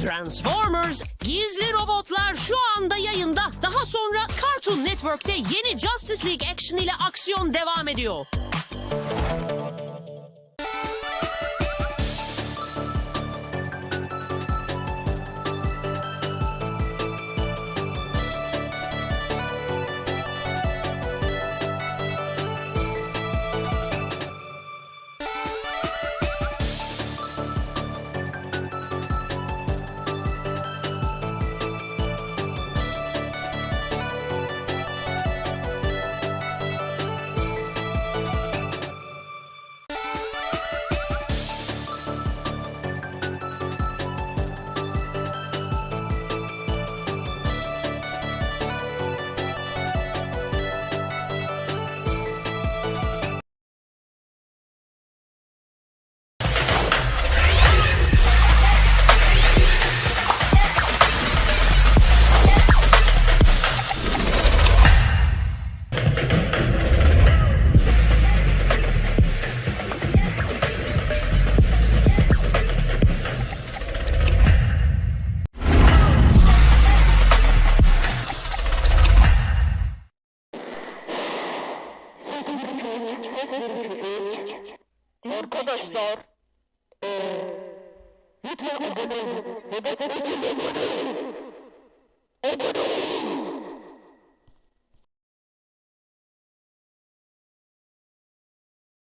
Transformers Gizli Robotlar şu anda yayında. Daha sonra Cartoon Network'te yeni Justice League Action ile aksiyon devam ediyor. Arkadaşlar, eee, lütfen abone olun. Hedef 30 abone. Abone olun.